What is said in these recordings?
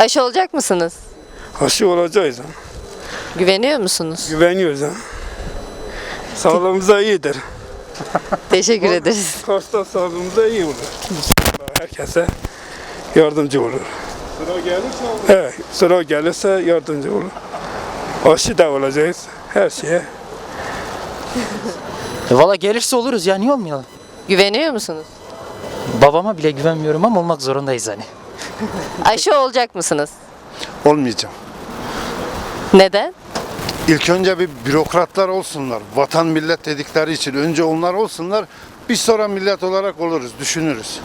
Aşı olacak mısınız? Aşı olacağız ha. Güveniyor musunuz? Güveniyoruz ha. Sağlığımıza iyidir. Teşekkür ederiz. Hasta sağlığımıza iyi olur. Herkese yardımcı olur. Sıra gelirse olur. Evet, sıra gelirse yardımcı olur. Aşı da olacağız. Her şeye. E Valla gelirse oluruz ya niye olmayalım? Güveniyor musunuz? Babama bile güvenmiyorum ama olmak zorundayız hani. Aşı olacak mısınız? Olmayacağım. Neden? İlk önce bir bürokratlar olsunlar. Vatan millet dedikleri için önce onlar olsunlar. Biz sonra millet olarak oluruz, düşünürüz.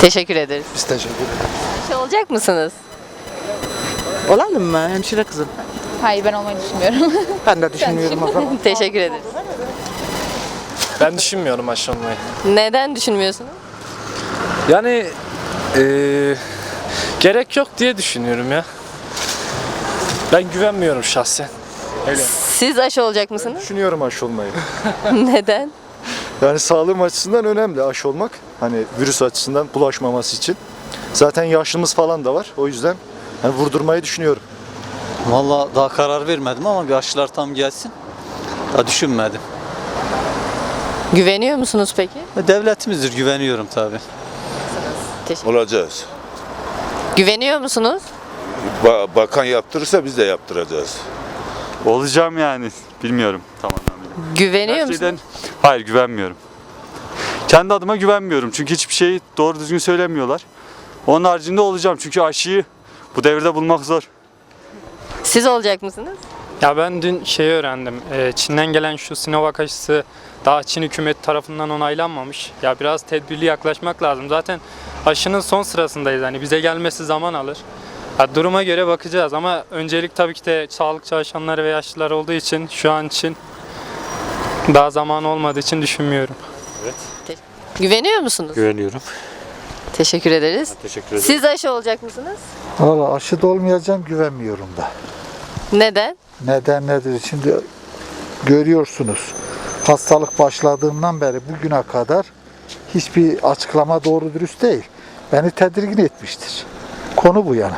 Teşekkür ederiz. Biz teşekkür ederiz. Aşı olacak mısınız? Olalım mı hemşire kızım? Hayır ben olmayı düşünmüyorum. Ben de düşünmüyorum o zaman. Teşekkür ederiz. Ben düşünmüyorum aşı olmayı. Neden düşünmüyorsunuz? Yani eee, gerek yok diye düşünüyorum ya. Ben güvenmiyorum şahsen. Siz aşı olacak mısınız? Düşünüyorum aşı olmayı. Neden? Yani sağlığım açısından önemli aşı olmak. Hani virüs açısından bulaşmaması için. Zaten yaşlımız falan da var. O yüzden hani vurdurmayı düşünüyorum. Valla daha karar vermedim ama bir aşılar tam gelsin. Daha düşünmedim. Güveniyor musunuz peki? Devletimizdir güveniyorum tabi. Olacağız. Güveniyor musunuz? Ba- bakan yaptırırsa biz de yaptıracağız. Olacağım yani. Bilmiyorum tamam. Güveniyor musunuz? Gerçekten hayır güvenmiyorum. Kendi adıma güvenmiyorum. Çünkü hiçbir şeyi doğru düzgün söylemiyorlar. Onun haricinde olacağım. Çünkü aşıyı bu devirde bulmak zor. Siz olacak mısınız? Ya ben dün şeyi öğrendim. Ee, Çin'den gelen şu Sinovac aşısı daha Çin hükümeti tarafından onaylanmamış. Ya biraz tedbirli yaklaşmak lazım. Zaten aşının son sırasındayız. Hani bize gelmesi zaman alır. Ya duruma göre bakacağız ama öncelik tabii ki de sağlık çalışanları ve yaşlılar olduğu için şu an için daha zaman olmadığı için düşünmüyorum. Güveniyor musunuz? Güveniyorum. Teşekkür ederiz. Teşekkür ederim. Siz aşı olacak mısınız? Valla aşı da olmayacağım güvenmiyorum da. Neden? Neden nedir? Şimdi görüyorsunuz hastalık başladığından beri bugüne kadar hiçbir açıklama doğru dürüst değil. Beni tedirgin etmiştir. Konu bu yani.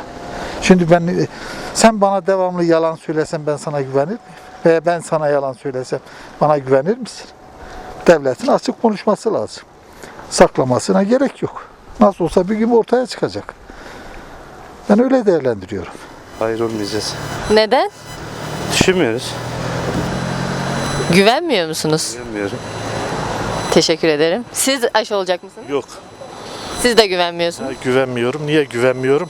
Şimdi ben sen bana devamlı yalan söylesen ben sana güvenir miyim? Veya ben sana yalan söylesem bana güvenir misin? Devletin açık konuşması lazım. Saklamasına gerek yok. Nasıl olsa bir gün ortaya çıkacak. Ben öyle değerlendiriyorum. Hayır olmayacağız. Neden? Düşünmüyoruz. Güvenmiyor musunuz? Güvenmiyorum. Teşekkür ederim. Siz aşı olacak mısınız? Yok. Siz de güvenmiyorsunuz. Güvenmiyorum. Niye güvenmiyorum?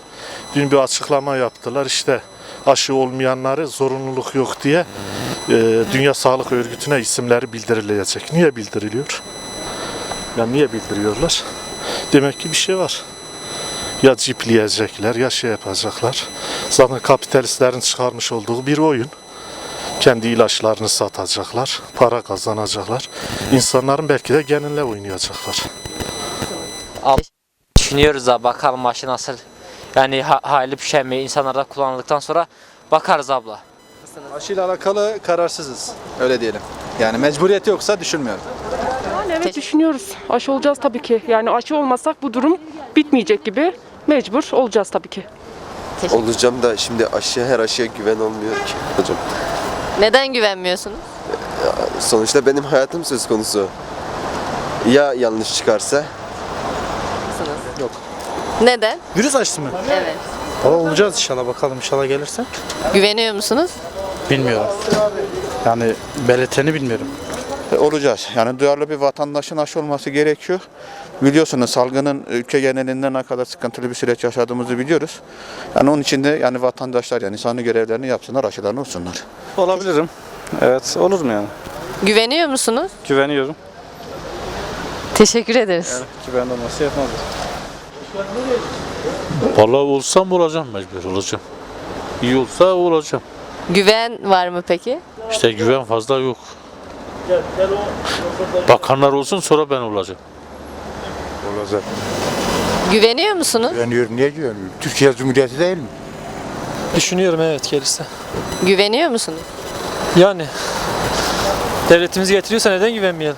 Dün bir açıklama yaptılar. İşte aşı olmayanları zorunluluk yok diye e, Dünya Sağlık Örgütü'ne isimleri bildirilecek. Niye bildiriliyor? Ya niye bildiriyorlar? Demek ki bir şey var. Ya cipleyecekler ya şey yapacaklar. Zaten kapitalistlerin çıkarmış olduğu bir oyun. Kendi ilaçlarını satacaklar, para kazanacaklar. İnsanların belki de geninle oynayacaklar. Düşünüyoruz da bakalım aşı nasıl. Yani ha, hali bir şey mi insanlarda kullanıldıktan sonra bakarız abla. Aşıyla alakalı kararsızız. Öyle diyelim. Yani mecburiyet yoksa düşünmüyorum. Evet düşünüyoruz. Aşı olacağız tabii ki. Yani aşı olmasak bu durum bitmeyecek gibi. Mecbur olacağız tabii ki. Olacağım da şimdi aşıya her aşıya güven olmuyor ki hocam. Neden güvenmiyorsunuz? Sonuçta benim hayatım söz konusu. Ya yanlış çıkarsa? Yok. Neden? Virüs aşısı mı? Evet. Valla olacağız inşallah bakalım inşallah gelirse. Güveniyor musunuz? Bilmiyorum. Yani belirteni bilmiyorum. Olacağız. Yani duyarlı bir vatandaşın aşı olması gerekiyor. Biliyorsunuz salgının ülke genelinde ne kadar sıkıntılı bir süreç yaşadığımızı biliyoruz. Yani onun için de yani vatandaşlar yani insanlı görevlerini yapsınlar, aşılarını olsunlar. Olabilirim. Evet olurum yani. Güveniyor musunuz? Güveniyorum. Teşekkür ederiz. Güven olması yapmazlar. Valla olsam olacağım mecbur olacağım. İyi olsa olacağım. Güven var mı peki? İşte güven fazla yok. Bakanlar olsun sonra ben olacağım. Olacak. Güveniyor musunuz? Güveniyorum. Niye güveniyorum? Türkiye Cumhuriyeti değil mi? Düşünüyorum evet gelirse. Güveniyor musunuz? Yani devletimiz getiriyorsa neden güvenmeyelim?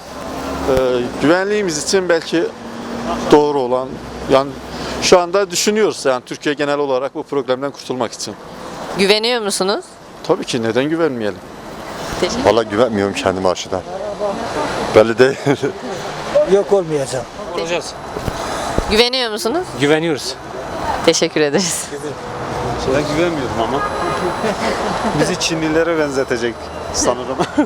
güvenliğimiz için belki doğru olan yani Şu anda düşünüyoruz yani Türkiye genel olarak bu problemden kurtulmak için. Güveniyor musunuz? Tabii ki neden güvenmeyelim? Teşekkür Valla güvenmiyorum kendime aşıdan. Belli değil. Yok olmayacağım. Olacağız. Güveniyor musunuz? Güveniyoruz. Teşekkür ederiz. Ben güvenmiyorum ama. Bizi Çinlilere benzetecek sanırım.